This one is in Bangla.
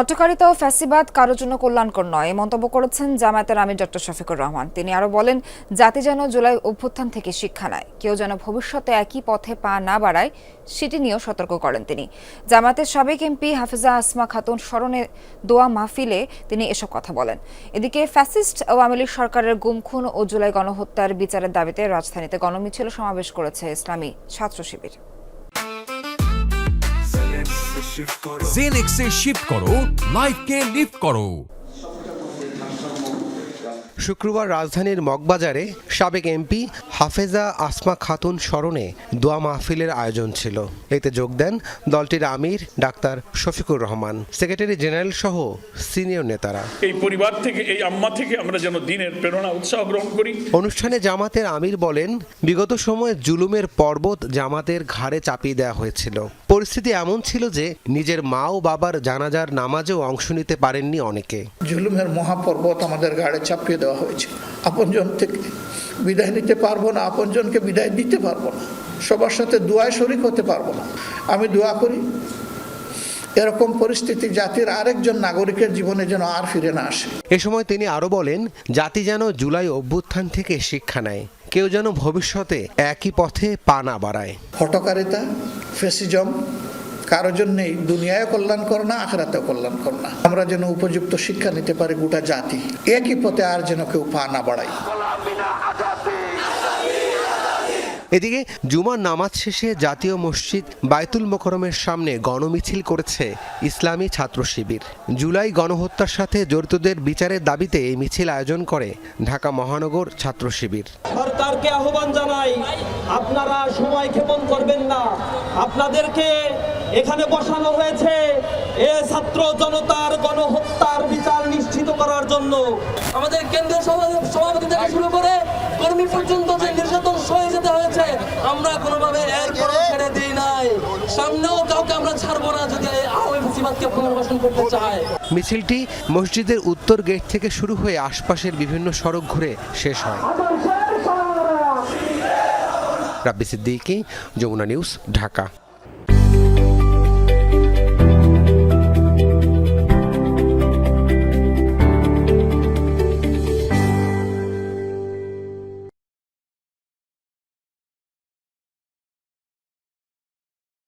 হট্টকারিতা ও ফ্যাসিবাদ কারোর জন্য কল্যাণকর নয়। মন্তব্য করেছেন জামায়াতের আমির ডক্টর শফিকুর রহমান। তিনি আরও বলেন, জাতি যেন জুলাই অভ্যুত্থান থেকে শিক্ষা নেয়, কেউ যেন ভবিষ্যতে একই পথে পা না বাড়ায়, সেটি নিয়েও সতর্ক করেন তিনি। জামায়াতের সাবেক এমপি হাফিজা আসমা খাতুন স্মরণে দোয়া মাহফিলে তিনি এসব কথা বলেন। এদিকে ফ্যাসিস্ট আওয়ামী লীগ সরকারের গুমখুন ও জুলাই গণহত্যার বিচারের দাবিতে রাজধানীতে গণমিছিল সমাবেশ করেছে ইসলামী ছাত্র শিবির। জেনেক্সে শিফট করো লাইফকে লিফট করো। শুক্রবার রাজধানীর মগবাজারে সাবেক এমপি হাফেজা আসমা খাতুন স্মরণে দোয়া মাহফিলের আয়োজন ছিল। এতে যোগ দেন দলটির আমির doctor Shafiqur Rahman secretary general সহ সিনিয়র নেতারা। এই পরিবার থেকে এই আম্মা থেকে আমরা যেন দিনের প্রেরণা উৎসাহ গ্রহণ করি। অনুষ্ঠানে জামাতের আমির বলেন বিগত সময়ে জুলুমের পর্বত জামাতের ঘাড়ে চাপিয়ে দেওয়া হয়েছিল। পরিস্থিতি এমন ছিল যে নিজের মা ও বাবার জানাজার নামাজেও অংশ নিতে পারেননি অনেকে। জুলুমের মহাপর্বত আমাদের ঘাড়ে চাপিয়ে দেওয়া হয়েছে। আপনজন থেকে বিদায় নিতে পারব না আপনজনকে বিদায় দিতে পারব না। সবার সাথে দোয়ায় শরিক হতে পারব না। আমি দোয়া করি এরকম পরিস্থিতি জাতির আরেকজন নাগরিকের জীবনে যেন আর ফিরে না আসে। এ সময় তিনি আরও বলেন জাতি যেন জুলাই অভ্যুত্থান থেকে শিক্ষা নেয় কেউ যেন ভবিষ্যতে একই পথে পা না বাড়ায়। হটকারিতা ফেসিজম কারও জন্যেই দুনিয়ায় কল্যাণ কর না আখরাতেও কল্যাণ কর না। আমরা যেন উপযুক্ত শিক্ষা নিতে পারি গোটা জাতি একই পথে আর যেন কেউ পা না বাড়াই এদিকে জুমার নামাজ শেষে জাতীয় মসজিদ বায়তুল মোকরমের সামনে গণমিছিল করেছে ইসলামী ছাত্র শিবির। জুলাই গণহত্যার সাথে জড়িতদের বিচারের দাবিতে এই মিছিল আয়োজন করে ঢাকা মহানগর ছাত্র শিবির। সরকারকে আহ্বান জানাই আপনারা সময় ক্ষেপণ করবেন না। আপনাদেরকে এখানে বসানো হয়েছে এ ছাত্র জনতার গণহত্যার বিচার নিশ্চিত করার জন্য। আমাদের কেন্দ্রীয় সভা- সভাপতি থেকে শুরু করে কর্মী পর্যন্ত যে নির্যাতন সয়ে যেতে হয়েছে আমরা কোনোভাবে এরপর ছেড়ে দিই নাই। সামনেও কাউকে আমরা ছাড়বো না যদি এই আওয়ামী ফেসিবাদকে পুনর্বাসন করতে চায়। মিছিলটি মসজিদের উত্তর গেট থেকে শুরু হয়ে আশপাশের বিভিন্ন সড়ক ঘুরে শেষ হয়। রাব্বি সিদ্দিকী যমুনা নিউজ ঢাকা।